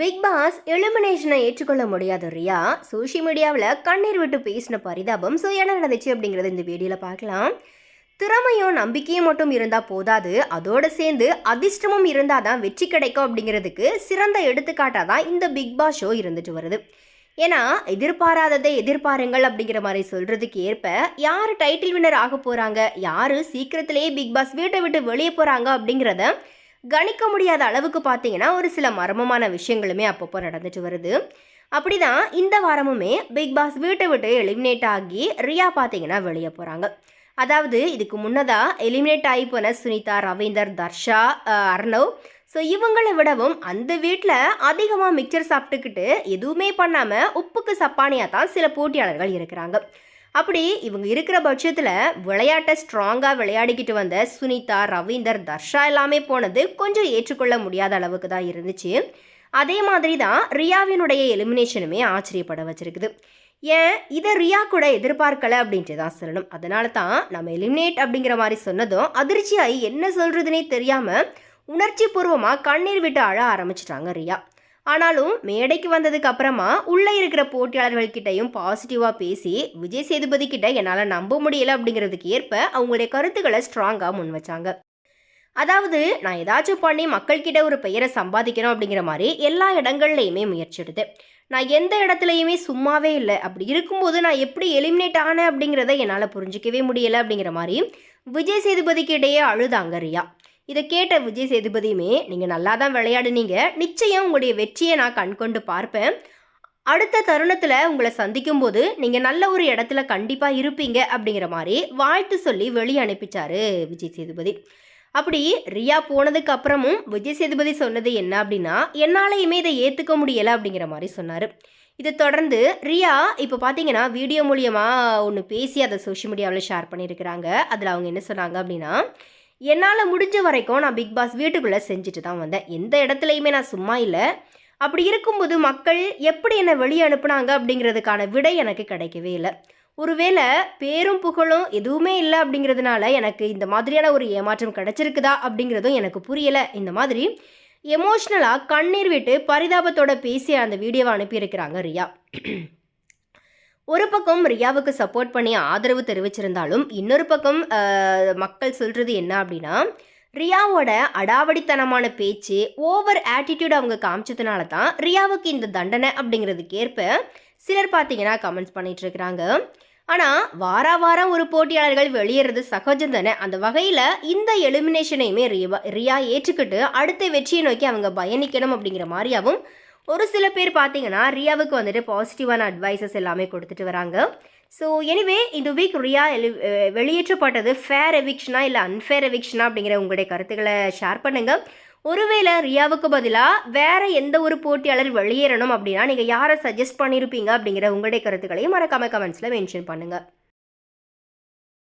Big pass எலிமினேஷனை ஏற்றுக்கொள்ள முடியாத Riya. Social மீடியாவில் கண்ணீர் விட்டு பேசின பரிதாபம் ஸோ என்ன நடந்துச்சு அப்படிங்கிறத இந்த வீடியோவில் பார்க்கலாம். திறமையும் நம்பிக்கையும் மட்டும் இருந்தால் போதாது. அதோடு சேர்ந்து அதிர்ஷ்டமும் இருந்தால் தான் வெற்றி கிடைக்கும் அப்படிங்கிறதுக்கு சிறந்த எடுத்துக்காட்டாக தான் இந்த பிக் பாஸ் ஷோ இருந்துட்டு வருது. ஏன்னா எதிர்பாராததை எதிர்பாருங்கள் அப்படிங்கிற மாதிரி சொல்கிறதுக்கு ஏற்ப யார் டைட்டில் வின்னர் ஆக போகிறாங்க யார் சீக்கிரத்திலேயே பிக் பாஸ் வீட்டை விட்டு வெளியே போகிறாங்க அப்படிங்கிறத கணிக்க முடியாத அளவுக்கு பார்த்தீங்கன்னா ஒரு சில மர்மமான விஷயங்களுமே அப்பப்போ நடந்துட்டு வருது. அப்படிதான் இந்த வாரமுமே பிக் பாஸ் வீட்டை விட்டு எலிமினேட் ஆகி ரியா பார்த்தீங்கன்னா வெளியே போகிறாங்க அதாவது இதுக்கு முன்னதாக எலிமினேட் ஆகி போன சுனிதா ரவீந்தர் தர்ஷா அர்ணவ். ஸோ இவங்களை விடவும் அந்த வீட்டில் அதிகமாக மிக்சர் சாப்பிட்டுக்கிட்டு எதுவுமே பண்ணாமல் உப்புக்கு சப்பானியாக தான் சில போட்டியாளர்கள் இருக்கிறாங்க. அப்படி இவங்க இருக்கிற பட்சத்தில் விளையாட்டை ஸ்ட்ராங்காக விளையாடிக்கிட்டு வந்த சுனிதா ரவீந்தர் தர்ஷா எல்லாமே போனது கொஞ்சம் ஏற்றுக்கொள்ள முடியாத அளவுக்கு தான் இருந்துச்சு. அதே மாதிரி தான் ரியாவினுடைய எலிமினேஷனுமே ஆச்சரியப்பட வச்சிருக்குது. ஏன்? இதை ரியா கூட எதிர்பார்க்கலை அப்படின்ட்டு தான் சொல்லணும். அதனால தான் நம்ம எலிமினேட் அப்படிங்கிற மாதிரி சொன்னதும் அதிர்ச்சியாகி என்ன சொல்கிறதுனே தெரியாமல் உணர்ச்சி பூர்வமாக கண்ணீர் விட்டு அழ ஆரம்பிச்சிட்டாங்க ரியா. ஆனாலும் மேடைக்கு வந்ததுக்கு அப்புறமா உள்ளே இருக்கிற போட்டியாளர்கள்கிட்டையும் பாசிட்டிவாக பேசி விஜய் சேதுபதி கிட்ட என்னால் நம்ப முடியல அப்படிங்கிறதுக்கு ஏற்ப அவங்களுடைய கருத்துக்களை ஸ்ட்ராங்காக முன் வச்சாங்க. அதாவது நான் ஏதாச்சும் பண்ணி மக்கள்கிட்ட ஒரு பெயரை சம்பாதிக்கணும் அப்படிங்கிற மாதிரி எல்லா இடங்கள்லையுமே முயற்சி எடுத்தேன். நான் எந்த இடத்துலையுமே சும்மாவே இல்லை. அப்படி இருக்கும்போது நான் எப்படி எலிமினேட் ஆனேன் அப்படிங்கிறத என்னால் புரிஞ்சிக்கவே முடியலை அப்படிங்கிற மாதிரி விஜய் சேதுபதிக்கு இடையே அழுதாங்க ரியா. இதை கேட்ட விஜய் சேதுபதியுமே நீங்கள் நல்லா தான் விளையாடுனீங்க. நிச்சயம் உங்களுடைய வெற்றியை நான் கண்கொண்டு பார்ப்பேன். அடுத்த தருணத்தில் உங்களை சந்திக்கும் போது நீங்கள் நல்ல ஒரு இடத்துல கண்டிப்பாக இருப்பீங்க. அப்படிங்கிற மாதிரி வாழ்த்து சொல்லி வெளியே அனுப்பிச்சாரு விஜய் சேதுபதி. அப்படி ரியா போனதுக்கு அப்புறமும் விஜய் சேதுபதி சொன்னது என்ன அப்படின்னா என்னாலையுமே இதை ஏற்றுக்க முடியலை. அப்படிங்கிற மாதிரி சொன்னார். இதை தொடர்ந்து ரியா இப்போ பார்த்தீங்கன்னா வீடியோ மூலியமாக ஒன்று பேசி அதை சோஷியல் மீடியாவில் ஷேர் பண்ணியிருக்கிறாங்க. அதில் அவங்க என்ன சொன்னாங்க அப்படின்னா என்னால் முடிஞ்ச வரைக்கும் நான் பிக் பாஸ் வீட்டுக்குள்ளே செஞ்சுட்டு தான் வந்தேன். எந்த இடத்துலையுமே நான் சும்மா இல்லை. அப்படி இருக்கும்போது மக்கள் எப்படி என்னை வெளியே அனுப்புனாங்க அப்படிங்கிறதுக்கான விடை எனக்கு கிடைக்கவே இல்லை. ஒருவேளை பேரும் புகழும் எதுவுமே இல்லை அப்படிங்கிறதுனால எனக்கு இந்த மாதிரியான ஒரு ஏமாற்றம் கிடைச்சிருக்குதா அப்படிங்கிறதும் எனக்கு புரியலை. இந்த மாதிரி எமோஷ்னலாக கண்ணீர் விட்டு பரிதாபத்தோட பேசி அந்த வீடியோவை அனுப்பியிருக்கிறாங்க ரியா. ஒரு பக்கம் ரியாவுக்கு சப்போர்ட் பண்ணி ஆதரவு தெரிவிச்சிருந்தாலும் இன்னொரு பக்கம் மக்கள் சொல்கிறது என்ன அப்படின்னா ரியாவோட அடாவடித்தனமான பேச்சு ஓவர் ஆட்டிடியூட் அவங்க காமிச்சதுனால தான் ரியாவுக்கு இந்த தண்டனை அப்படிங்கிறதுக்கு ஏற்ப சிலர் பார்த்தீங்கன்னா கமெண்ட்ஸ் பண்ணிகிட்ருக்கிறாங்க ஆனால் வார வாரம் ஒரு போட்டியாளர்கள் வெளியேறது சகஜம் தானே? அந்த வகையில் இந்த எலிமினேஷனையுமே ரியா ரியா ஏற்றுக்கிட்டு அடுத்த வெற்றியை நோக்கி அவங்க பயணிக்கணும் அப்படிங்கிற மாதிரியாகவும் ஒரு சில பேர் பார்த்தீங்கன்னா ரியாவுக்கு வந்துட்டு பாசிட்டிவான அட்வைசஸ் எல்லாமே கொடுத்துட்டு வராங்க. ஸோ எனிவே இந்த வீக் ரியா எலி வெளியேற்றப்பட்டது ஃபேர் எவிக்ஷனா இல்லை அன்ஃபேர் எவிக்ஷனா அப்படிங்கிற உங்களுடைய கருத்துக்களை ஷேர் பண்ணுங்கள் ஒருவேளை ரியாவுக்கு பதிலாக வேற எந்த ஒரு போட்டியாளர் வெளியேறணும் அப்படின்னா நீங்கள் யாரை சஜஸ்ட் பண்ணியிருப்பீங்க அப்படிங்கிற உங்களுடைய கருத்துக்களையும் மறக்காம கமெண்ட்ஸில் மென்ஷன் பண்ணுங்கள்